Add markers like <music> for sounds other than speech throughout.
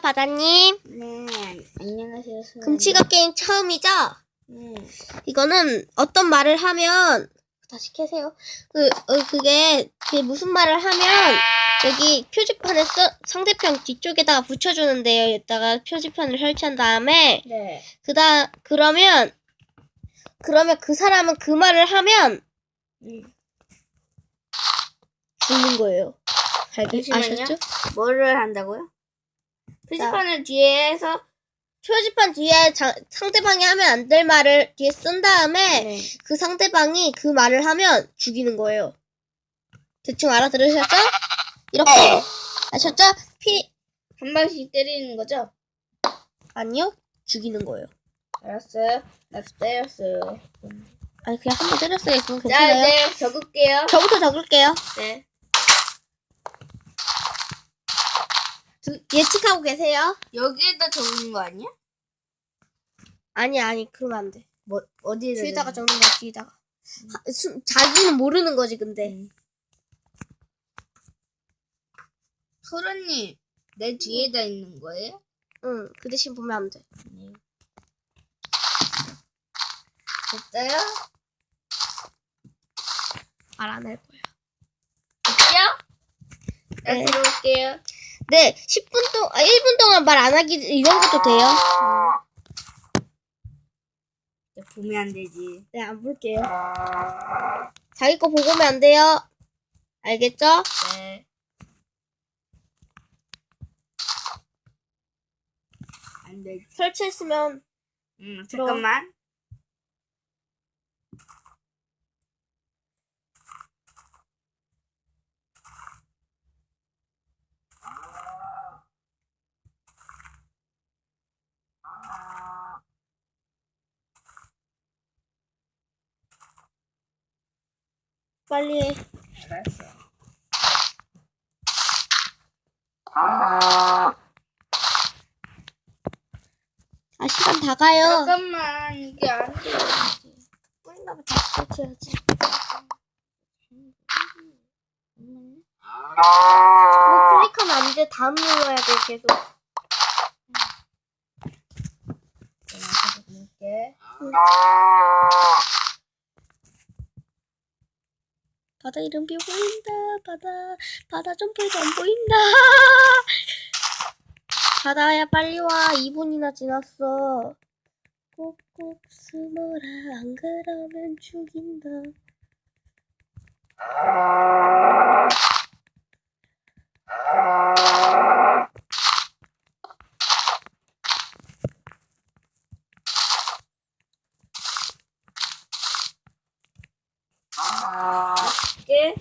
바다님. 네, 안녕하세요. 소연이. 금치가 게임 처음이죠? 네. 이거는 어떤 말을 하면 다시 캐세요. 그 어, 그게 그게 무슨 말을 하면 여기 표지판에 써, 상대편 뒤쪽에다가 붙여주는데요. 여기다가 표지판을 설치한 다음에 네. 그다 그러면 그러면 그 사람은 그 말을 하면 음. 죽는 거예요. 알겠, 잠시만요. 아셨죠? 뭐를 한다고요? 표지판을 뒤에서 표지판 뒤에 자- 상대방이 하면 안 될 말을 뒤에 쓴 다음에 네. 그 상대방이 그 말을 하면 죽이는 거예요. 대충 알아들으셨죠? 이렇게 아셨죠? 피한 방씩 때리는 거죠? 아니요 죽이는 거예요. 알았어요. 나 때렸어요. 아니 그냥 한 번 때렸어요. 그건 자, 괜찮아요. 네, 적을게요. 저부터 적을게요. 네. 두- 예측하고 계세요? 여기에다 적는 거 아니야? 아니 아니 그러면 안 돼. 뭐 어디에다? 뒤에다가 적는 거야 뒤에다가. 하- 수- 자기는 모르는 거지 근데. 음. 소라님, 내 뒤에다 있는 거예요? 응. 그 대신 보면 안 돼. 네. 됐어요? 말 안 할 거야. 됐죠? 나 네. 들어올게요. 네, 10분 동안, 아, 1분 동안 말 안 하기, 이런 것도 돼요. 야, 보면 안 되지. 네, 안 볼게요. 자기 거 보고 오면 안 돼요. 알겠죠? 네. 안 되지. 설치했으면, 음, 잠깐만. 빨리 해. 알았어. 아, 시간 다 가요. 잠깐만, 이게 안 돼. 다시 설치해야지. 그거 클릭하면 안 돼. 다음 눌러야 돼, 계속. 내가 볼게. 바다 이름표 보인다. 바다, 바다 점프해도 안 보인다. <laughs> 바다야, 빨리 와. 2분이나 지났어. 꼭꼭 숨어라. 안 그러면 죽인다. 이 <laughs> 게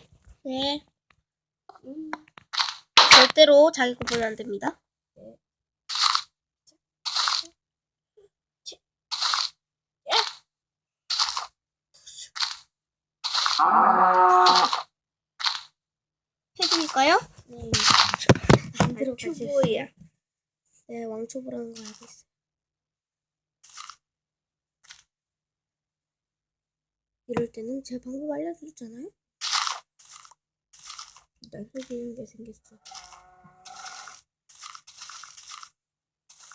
네. 음. 절대로 자기 거 보면 안 됩니다. 해드릴까요? 네. 안 들어가지. 초보야. 네, 왕초보라는 거 알고 있어요. 이럴 때는 제 방법 알려드렸잖아요? 나 흑이는 게 생겼어.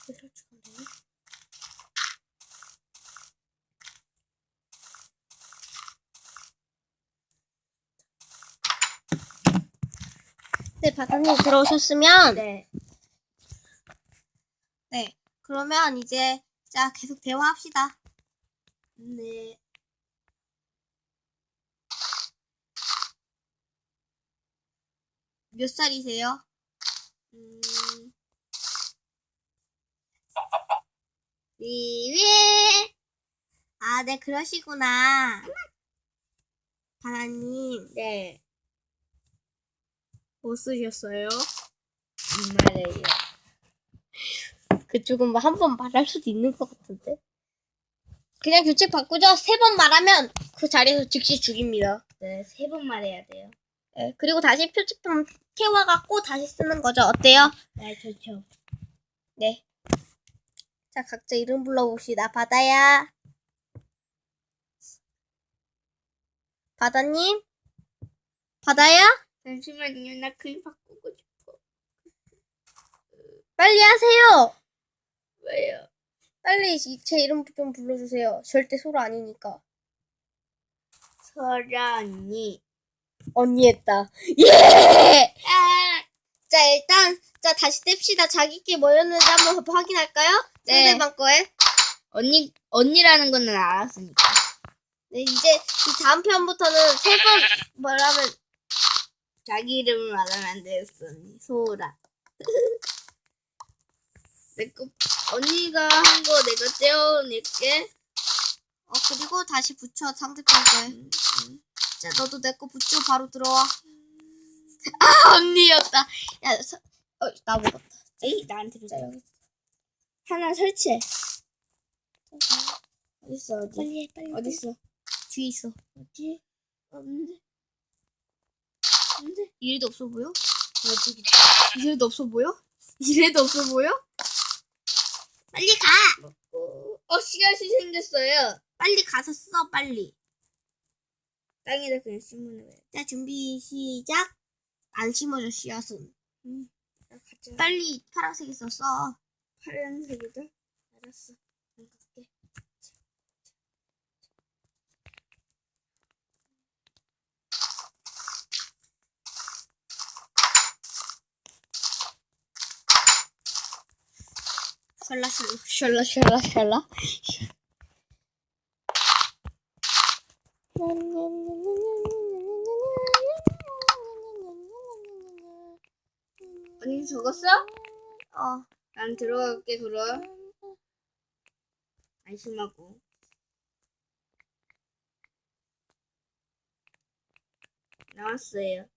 왜 설치가 안 되나? 네, 바다님 들어오셨으면 네. 네. 그러면 이제 자 계속 대화합시다. 네. 몇 살이세요? 음, 위위. 아, 네 그러시구나. 바다님 네. 뭐 쓰셨어요? 말해요. 그쪽은 뭐 한 번 말할 수도 있는 것 같은데. 그냥 규칙 바꾸죠. 세 번 말하면 그 자리에서 즉시 죽입니다. 네, 세 번 말해야 돼요. 네, 그리고 다시 표지판 태워갖고 다시 쓰는 거죠. 어때요? 네, 좋죠. 네. 자, 각자 이름 불러봅시다. 바다야. 바다님? 바다야? 잠시만요, 나 글 바꾸고 싶어. 빨리 하세요. 왜요? 빨리 이- 제 이름 좀 불러주세요. 절대 소로 아니니까. 설아 언니. 언니 했다. 예! 자, 일단, 자, 다시 뗍시다. 자기끼리 뭐였는지 한번 확인할까요? 네. 상대방 거에. 언니 언니라는 거는 알았으니까. 네, 이제, 이 다음 편부터는 세 번, 뭐라면, 자기 이름을 말하면 안 되겠어 언니. 소라. <laughs> 내거 언니가 한 거 내가 떼어낼게. 어, 그리고 다시 붙여, 상대방 거에. 음, 음. 자, 너도 내 거 붙이고 바로 들어와. 아, 언니였다. 야, 서, 어, 나 먹었다. 에이 나한테 자, 주자. 여기. 하나 설치해. 어딨어 어디? 빨리 해, 빨리. 어딨어? 뒤에 있어. 어디? 없는데? 없는데? 이래도 없어 보여? 어디? 이래도 없어 보여? 이래도 없어 보여? 빨리 가! 어, 어 씨앗이 생겼어요. 빨리 가서 써, 빨리. 땅에다 그냥 심으면 돼. 자, 준비, 시작. 안 심어져, 씨앗은. 나 가자. 빨리 파란색에서 써. 파란색이다. 알았어. 안 갈게. 샬라, 샬라, 샬라, 샬라, 샬라. 언니 적었어? 어, 난 들어갈게 그럼. 안심하고. 나왔어요.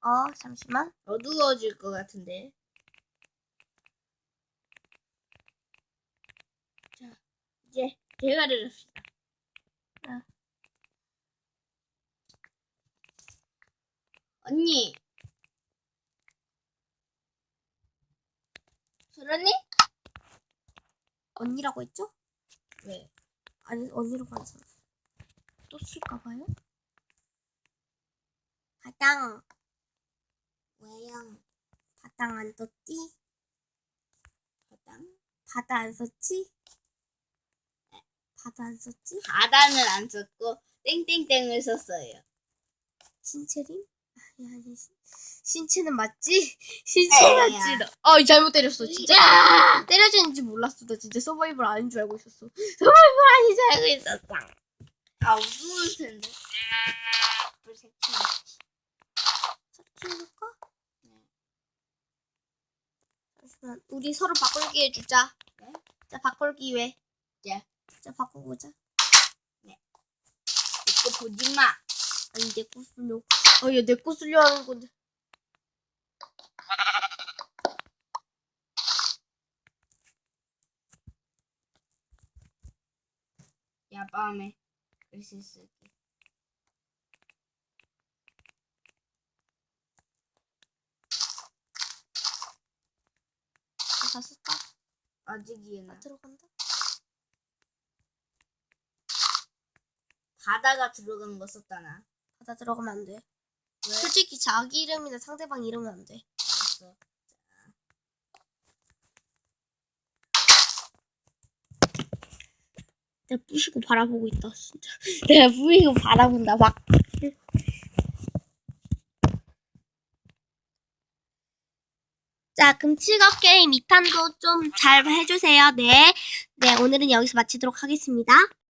어, 잠시만. 어두워질 것 같은데. 자, 이제 대화를 합시다. 아. 언니. 소라니? 언니라고 했죠? 왜? 아니, 언니라고 안 써. 또 칠까봐요? 바당. 왜요? 바당 안 썼지? 바당? 바다 안 썼지? 바다 안 썼지? 바다는 안 썼고 땡땡땡을 썼어요. 신체림? 아니 신- 신체는 맞지? <laughs> 신체. 맞지? 나- 아 잘못 때렸어 진짜 야! 때려지는지 몰랐어 나 진짜 서바이벌 아닌 줄 알고 있었어 <laughs> 서바이벌 아닌 줄 알고 있었어 아 어두울 텐데. 불 색칠. 키워볼까? 네. 잠시만 우리 서로 바꿀기 해주자 네? 자 바꿀기 왜? 네. 자 바꾸고자 이거 보지 마. 아니 내거 쓰려 아얘 내거 쓰려 하는 건데. 야 밤에 글씨 쓰기. 다 썼다 아직이나 나 들어간다? 바다가 들어간 거 썼잖아. 바다 들어가면 안 돼 왜? 솔직히 자기 이름이나 상대방 이름은 안 돼 알았어. 내가 부시고 바라보고 있다 진짜 <laughs> 내가 부시고 바라본다 막 자, 그럼 칠갑 게임 2탄도 좀 잘 해주세요. 네. 네, 오늘은 여기서 마치도록 하겠습니다.